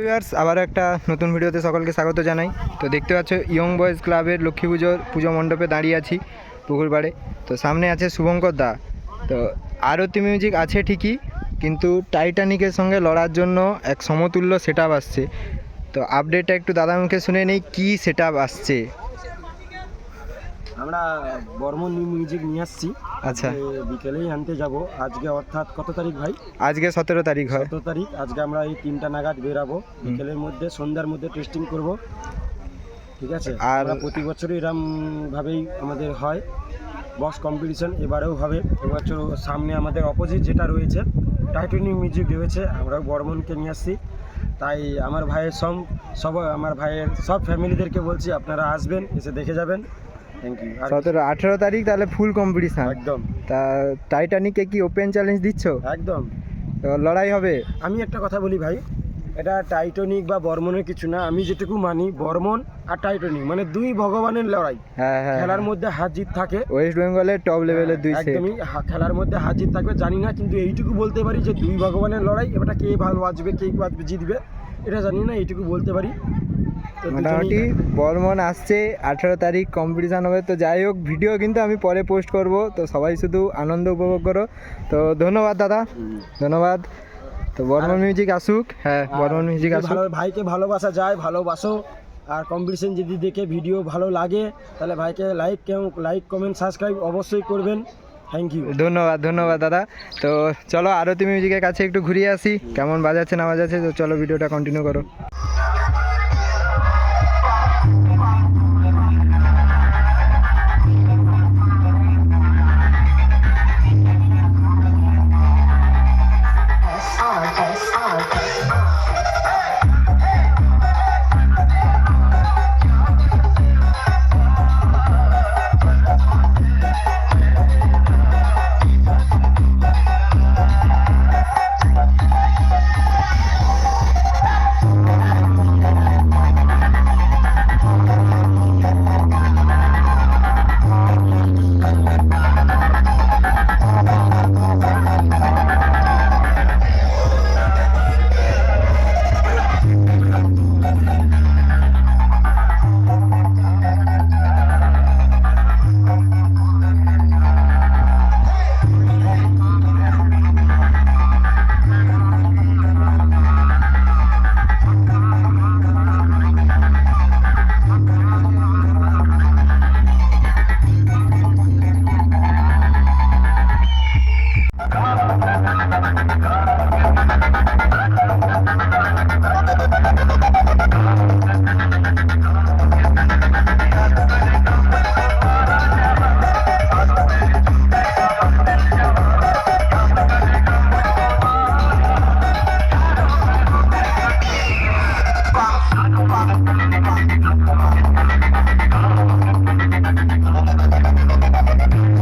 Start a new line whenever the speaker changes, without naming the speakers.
Viewers আবার একটা নতুন ভিডিওতে সকলকে স্বাগত জানাই। তো দেখতে পাচ্ছ, ইয়ং বয়েজ ক্লাবের লক্ষ্মী পুজোর পুজো মণ্ডপে দাঁড়িয়ে আছি পুকুর পাড়ে। তো সামনে আছে শুভঙ্কর দা। তো আরতি মিউজিক আছে ঠিকই, কিন্তু টাইটানিকের সঙ্গে লড়ার জন্য এক সমতুল্য সেট আসছে। তো আপডেটটা একটু দাদা মুখে শুনে নেই, কী সেট আসছে?
আমরা বর্মন নিউ মিউজিক নিয়ে আসছি।
আচ্ছা।
বিকেলেই আনতে যাব। আজকে অর্থাৎ কত তারিখ ভাই?
আজকে সতেরো তারিখ হয়।
কত তারিখ। আজকে আমরা এই তিনটা নাগাদ বেরাবো। বিকেলের মধ্যে সন্ধ্যার মধ্যে টেস্টিং করব। ঠিক আছে?
আর-
আর প্রতি বছরই এরম ভাবেই আমাদের হয়। বক্স কম্পিটিশন এবারেও হবে। এবছর সামনে আমাদের অপোজিট যেটা রয়েছে টাইটানিক মিউজিক রয়েছে আমরাও বর্মনকে নিয়ে আসছি। তাই আমার ভাইয়ের সব সব আমার ভাইয়ের সব ফ্যামিলিদেরকে বলছি আপনারা আসবেন এসে দেখে যাবেন। থ্যাংক ইউ
সতেরো আঠেরো তারিখ তাহলে ফুল কম্পিটিশান
একদম।
তা টাইটানিকে কি ওপেন চ্যালেঞ্জ দিচ্ছ?
একদম।
তো লড়াই হবে?
আমি একটা কথা বলি ভাই এটা টাইটনিক বা বর্মনের কিছু না আমি যেটুকু মানি বর্মন আর টাইটনিক মানে দুই ভগবানের লড়াই।
হ্যাঁ হ্যাঁ
খেলার মধ্যে হার জিত থাকে।
ওয়েস্ট বেঙ্গলের টপ লেভেলের দুই
একদমই খেলার মধ্যে হার জিত থাকবে জানি না কিন্তু এইটুকু বলতে পারি যে দুই ভগবানের লড়াই এবারটা কে ভালো বাঁচবে কে বাঁচবে জিতবে এটা জানি না এইটুকু বলতে পারি।
মোটামুটি বর্মন আসছে আঠেরো তারিখ কম্পিটিশান হবে। তো যাই হোক ভিডিও কিন্তু আমি পরে পোস্ট করব। তো সবাই শুধু আনন্দ উপভোগ করো। তো ধন্যবাদ দাদা। ধন্যবাদ। তো বর্মন মিউজিক আসুক। হ্যাঁ বর্মন মিউজিক আসুক।
ভাইকে ভালোবাসা যায় ভালোবাসো। আর কম্পিটিশন যদি দেখে ভিডিও ভালো লাগে তাহলে ভাইকে লাইক লাইক কমেন্ট সাবস্ক্রাইব অবশ্যই করবেন। থ্যাংক ইউ
ধন্যবাদ ধন্যবাদ দাদা। তো চলো আরতি মিউজিকের কাছে একটু ঘুরিয়ে আসি। কেমন বাজাচ্ছে না বাজাচ্ছে তো চলো ভিডিওটা কন্টিনিউ করো। Thank you.